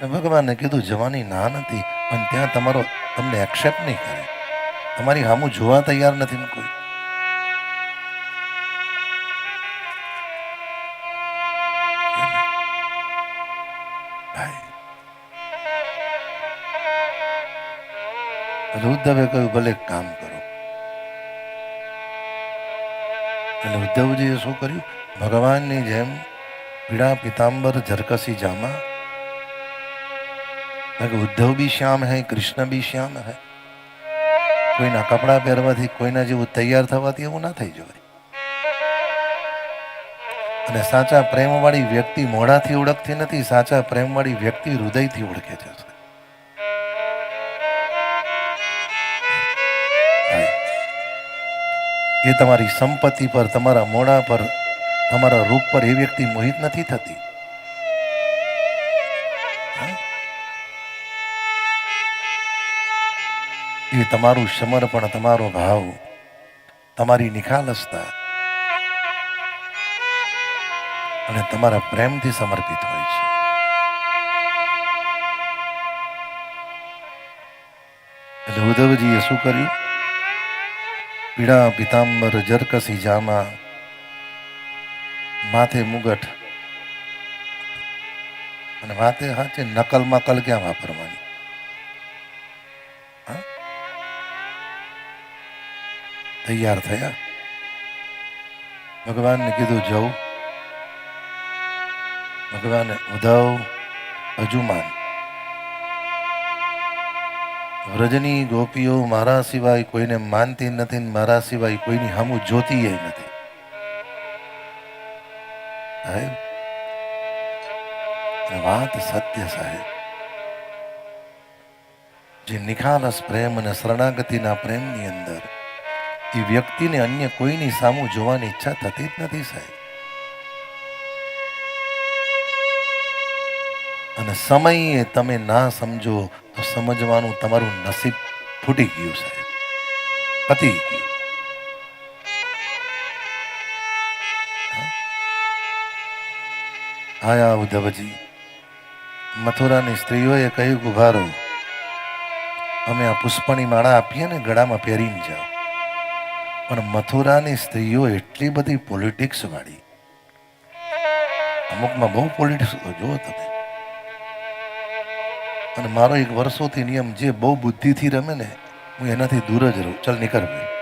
ને ભગવાને કીધું, જવાની ના નથી, પણ ત્યાં તમારો તમને એક્સેપ્ટ નહીં કરે. તમારી હામું જોવા તૈયાર નથી કોઈ. ઉદ્ધવે કહ્યું, ભલે કામ કરો. અને ઉદ્ધવજીએ શું કર્યું? ભગવાનની જેમ પીળા પિતાંબર ઝરકસી જામા કારણ કે ઉદ્ધવ બી શ્યામ હે, કૃષ્ણ બી શ્યામ હે. કોઈના કપડાં પહેરવાથી કોઈના જેવું તૈયાર થવાથી એવું ના થઈ જવાય. અને સાચા પ્રેમવાળી વ્યક્તિ મોઢાથી ઓળખતી નથી, સાચા પ્રેમવાળી વ્યક્તિ હૃદયથી ઓળખે છે. એ તમારી સંપત્તિ પર, તમારા મોઢા પર, તમારા રૂપ પર એ વ્યક્તિ મોહિત નથી થતી. એ તમારું સમર્પણ તમારો ભાવ. તમારી નિખાલસતા. અને તમારા પ્રેમથી સમર્પિત હોય છે. એટલે ઉદ્ધવજીએ શું કર્યું? પીળા પિતાંબર જરકસી જામા માથે મુગટ અને વાતે હાચે નકલ મકલ ક્યાં વાપરવાની? તૈયાર થયા. ભગવાનને કીધું જવું ભગવાને ઉદ્ધવ અજુમાન. વ્રજની ગોપીઓ મારા સિવાય કોઈને માનતી નથી મારા સિવાય કોઈની સામું જોતી નથી. સાહેબ વાત સત્ય સાહેબ. જે નિખાલસ પ્રેમ અને શરણાગતિના પ્રેમની અંદર એ વ્યક્તિને અન્ય કોઈની સામું જોવાની ઈચ્છા થતી જ નથી, સાહેબ. અને સમયે તમે ના સમજો તો સમજવાનું તમારું નસીબ ફૂટી ગયું, સાહેબ. પતી ગયું? આયા ઉદ્ધવજી. મથુરાની સ્ત્રીઓએ કહ્યું કે, ઊભા અમે આ પુષ્પની માળા આપીએ ને ગળામાં પહેરીને જાઓ. પણ મથુરાની સ્ત્રીઓ એટલી બધી પોલિટિક્સ વાળી. અમુકમાં બહુ પોલિટિક્સ જુઓ તમે. અને મારો એક વર્ષોથી નિયમ, જે બહુ બુદ્ધિથી રમે ને, હું એનાથી દૂર જ રહું. ચાલ નીકળ ભાઈ.